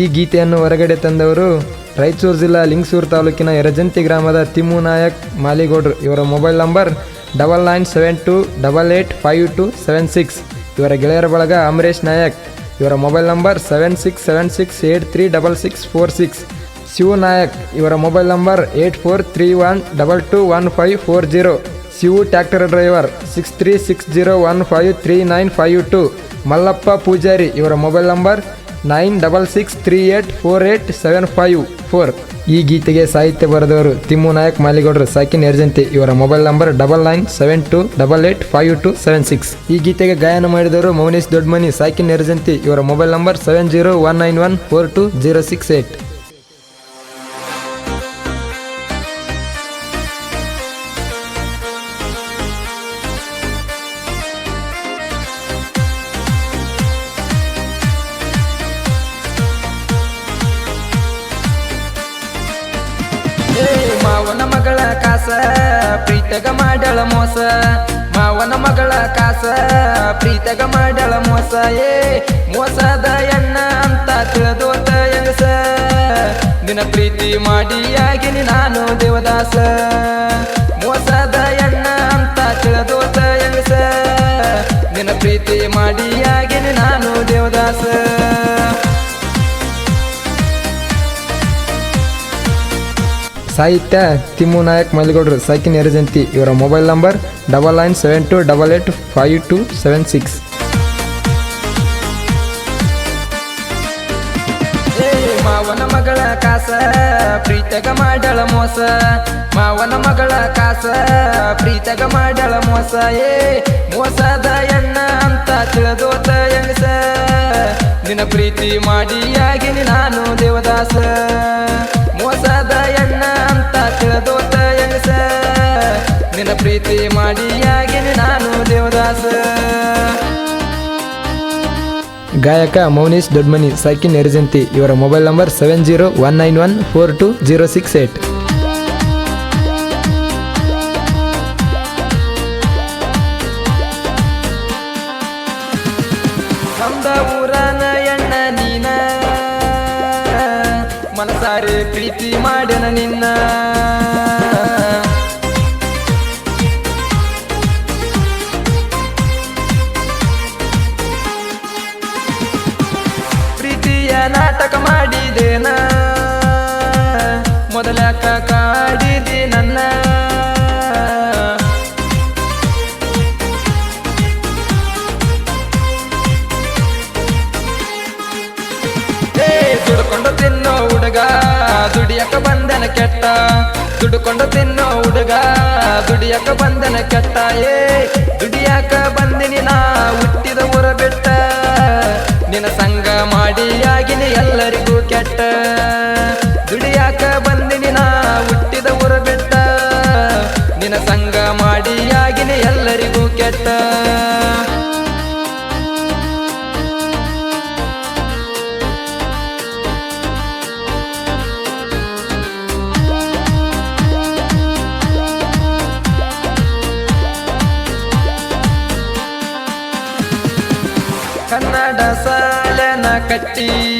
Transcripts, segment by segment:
ಈ ಗೀತೆಯನ್ನು ಹೊರಗಡೆ ತಂದವರು ರಾಯಚೂರು ಜಿಲ್ಲಾ ಲಿಂಗಸೂರು ತಾಲೂಕಿನ ಯರಜಂತಿ ಗ್ರಾಮದ ತಿಮ್ಮು ನಾಯಕ್ ಮಾಲಿಗೌಡ್ರು. ಇವರ mobile number double nine seven two double eight five two seven six. ಇವರ ಗೆಳೆಯರ ಬಳಗ ಅಮರೇಶ್ ನಾಯಕ್. ಇವರ mobile number seven six seven six eight three double six four six. Shivu Nayak. ಇವರ mobile number eight four three one double two one five four zero. Shivu tractor driver six three six zero one five three nine five two. Mallappa Pujari. ಇವರ mobile number nine double six three eight four eight seven five four. ಈ ಗೀತೆಗೆ ಸಾಹಿತ್ಯ ಬರೆದವರು ತಿಮ್ಮು ನಾಯಕ್ ಮಾಲಿಗೌಡರು, ಸಾಕಿನ್ ಎರ್ಜಂತಿ ಇವರ mobile number double nine seven two double eight five two seven six. ಈ ಗೀತೆಗೆ ಗಾಯನ ಮಾಡಿದವರು ಮೌನೇಶ್ ದೊಡ್ಡಮನಿ ಸಾಕಿನ್ ಎರ್ಜಂತಿ ಇವರ mobile number seven zero one nine one four two zero six eight. ಮಾವನ ಮಗಳ ಕಾಸ, ಪ್ರೀತಗ ಮಾಡಳ ಮೋಸ. ಮಾವನ ಮಗಳ ಕಾಸ, ಪ್ರೀತಗ ಮಾಡಳ ಮೋಸ. ಏ, ಮೋಸದ ಎಣ್ಣ ಅಂತ ತಿಳಿದೋತ ಎಂಗಸ ನಿನ್ನ ಪ್ರೀತಿ ಮಾಡಿಯಾಗಿನಿ ನಾನು ದೇವದಾಸ. ಮೋಸದ ಎಣ್ಣ ಅಂತ ತಿಳಿದೋತ ಎಂಗಸ ನಿನ್ನ ಪ್ರೀತಿ ಮಾಡಿಯಾಗಿನಿ ಸಾಹಿತ್ಯ ತಿಮ್ಮು ನಾಯಕ್ ಮಲಿಗೌಡರು, ಸೈಕಿನ್ ಎರಜಂತಿ ಇವರ mobile number double nine seven two double eight five two seven six. ಮಾವನ ಮಗಳ ಕಾಸ ಪ್ರೀತಗ ಮಾಡಳ ಮೋಸ. ಮಾವನ ಮಗಳ ಕಾಸ ಪ್ರೀತಗ ಮಾಡಳ ಮೋಸ. ಏ, ಮೋಸದ ಎಣ್ಣ ಅಂತ ತಿಳಿದೋತ ಎಣಸ. ನಿನ್ನ ಪ್ರೀತಿ ಮಾಡಿಯಾಗಿನಿ ನಾನು ದೇವದಾಸ. ಮೋಸದ ನಿನ್ನ ಪ್ರೀತಿ ಮಾಡಿಯಾಗಿನಿ ನಾನು ದೇವದಾಸ. ಗಾಯಕ ಮೌನೀಶ್ ದೊಡ್ಮನಿ ಸೈಕಿನ್ ಎರ್ಜಂತಿ ಇವರ mobile number seven zero one nine one four two zero six eight. ನಮ್ದ ಊರನ ಎಣ್ಣ ನೀನ ಮನಸಾರೆ ಪ್ರೀತಿ ಮಾಡ್ಯನ ನಿನ್ನ. ನಾಟಕ ಮಾಡಿದೇನ ಮೊದಲ ಕಾಡಿದೆ ನನ್ನ. ದುಡ್ಕೊಂಡು ತಿನ್ನೋ ಹುಡುಗ, ದುಡಿಯಕ ಬಂದನ ಕೆಟ್ಟ. ದುಡ್ಕೊಂಡು ತಿನ್ನೋ ಹುಡುಗ, ದುಡಿಯಕ ಬಂದನ ಕೆಟ್ಟ. ಏ, ದುಡಿಯಾಕ ಬಂದಿನಿ ನಾ, ಹುಟ್ಟಿದ ಊರ ಬಿಟ್ಟ. ನಿನ್ನ ಸಂಗ ಮಾಡಿಯಾಗಿನಿ ಎಲ್ಲರಿಗೂ. कच्ची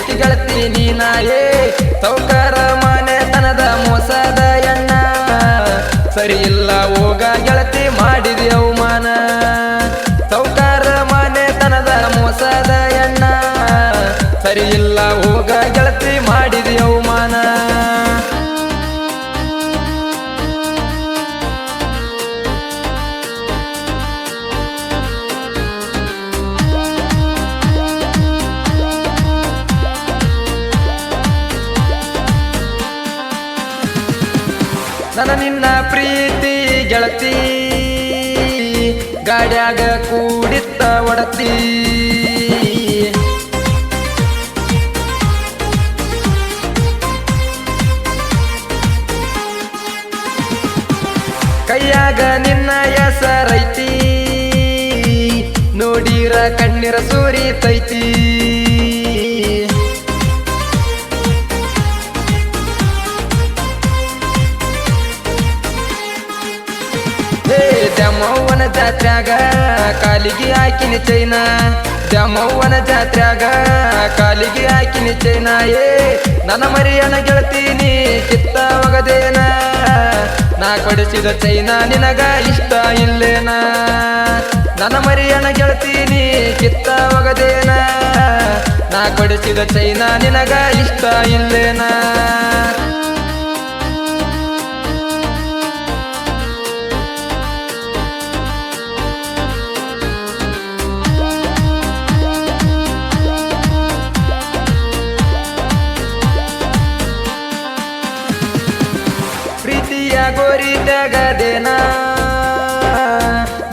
ಕರಿಯಕ್ಕೆ ಗೆಳತಿ ನೀನಾಯೇ ನನ್ನ ನಿನ್ನ ಪ್ರೀತಿ ಗೆಳತಿ. ಗಾಡ್ಯಾಗ ಕೂಡಿತ್ತ ಒಡತಿ. ಕೈಯಾಗ ನಿನ್ನ ಹೆಸರೈತಿ. ನೋಡಿರ ಕಣ್ಣಿರ ಸುರಿತೈತಿ. ಹೇ ದ್ಯಾಮವ್ವನ ಜಾತ್ರ್ಯಾಗ ಕಾಲಿಗೆ ಹಾಕಿನಿ ಚೈನ. ದ್ಯಾಮವ್ವನ ಜಾತ್ರ್ಯಾಗ ಕಾಲಿಗೆ ಹಾಕಿನಿ ಚೈನ. ಏ, ನನ್ನ ಮರಿಯನ ಗೆಳತೀನಿ ಚಿತ್ತ ಒಗದೇನ. ನಾ ಕೊಡಿಸಿದ ಚೈನ ನಿನಗ ಇಷ್ಟ ಇಲ್ಲೇನ. ನನ್ನ ಮರಿಯನ ಗೆಳತೀನಿ ಚಿತ್ತ ಒಗದೇನ. ನಾ ಕೊಡಿಸಿದ ಚೈನ ನಿನಗ ಇಷ್ಟ ಇಲ್ಲೇನ. ಗೋರಿ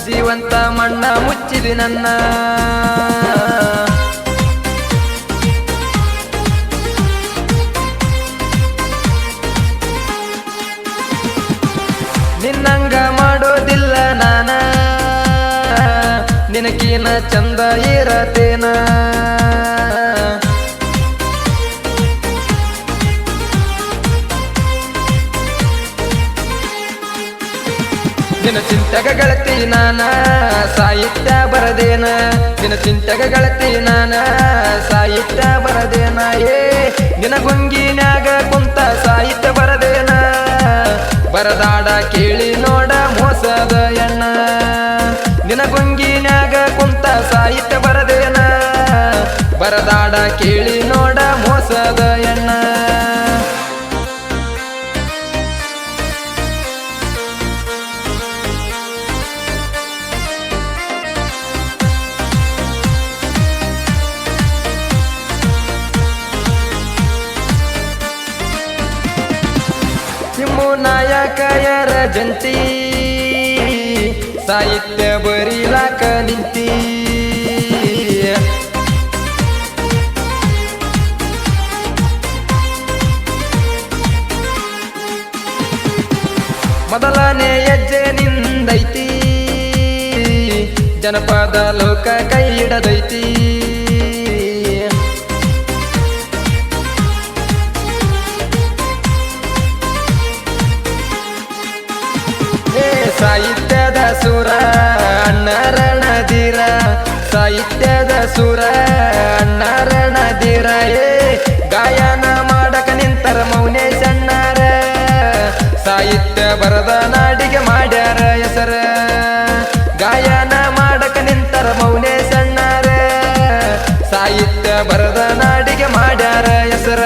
ಜೀವಂತ ಮಣ್ಣ ಮುಚ್ಚಿದೆ ನನ್ನ. ನಿನ್ನಂಗ ಮಾಡೋದಿಲ್ಲ ನಾನ. ನಿನಕೀನ ಚಂದ ಇರತೇನ. ನಿನ್ನ ಚಿಂತಕಗಳತ್ತಿ ಗೆಳತಿ ನಾನ ಸಾಹಿತ್ಯ ಬರದೇನ. ನಿನ್ನ ಚಿಂತಕ ಗೆಳತಿ ನಾನ ಸಾಹಿತ್ಯ ಬರದೇನ. ಏ, ನಿನ್ನ ಗುಂಗಿನಾಗ ಕುಂತ ಸಾಹಿತ್ಯ ಬರದೇನ. ಬರದಾಡ ಕೇಳಿ ನೋಡ ಮೋಸದ ಎಣ್ಣ ಗುಂಗಿನಾಗ ಕುಂತ ಸಾಹಿತ್ಯ ಬರದೇನ. ಬರದಾಡ ಕೇಳಿ ನೋಡ ಮೋಸದ ಬರಿ ಜಂತಿ ಸಾಹಿತ್ಯ ಬರೀಲಾಕ ನಿಂತಿ. ಮೊದಲನೇ ಹೆಜ್ಜೆ ನಿಂದೈತಿ. ಜನಪದ ಲೋಕ ಕೈ ಸಾಹಿತ್ಯದ ಸುರ ಅಣ್ಣರಣದಿರ ಸಾಹಿತ್ಯದ ಸುರ ಅಣ್ಣರಣದಿರ ಏ, ಗಾಯನ ಮಾಡಕ ನಿಂತರ ಮೌನೇಶ್ ಅಣ್ಣಾರ. ಸಾಹಿತ್ಯ ಬರದ ನಾಡಿಗೆ ಮಾಡ್ಯಾರ ಹೆಸರ. ಗಾಯನ ಮಾಡಕ ನಿಂತರ ಮೌನೇಶ್ ಅಣ್ಣಾರ. ಸಾಹಿತ್ಯ ಬರದ ನಾಡಿಗೆ ಮಾಡ್ಯಾರ ಹೆಸರ.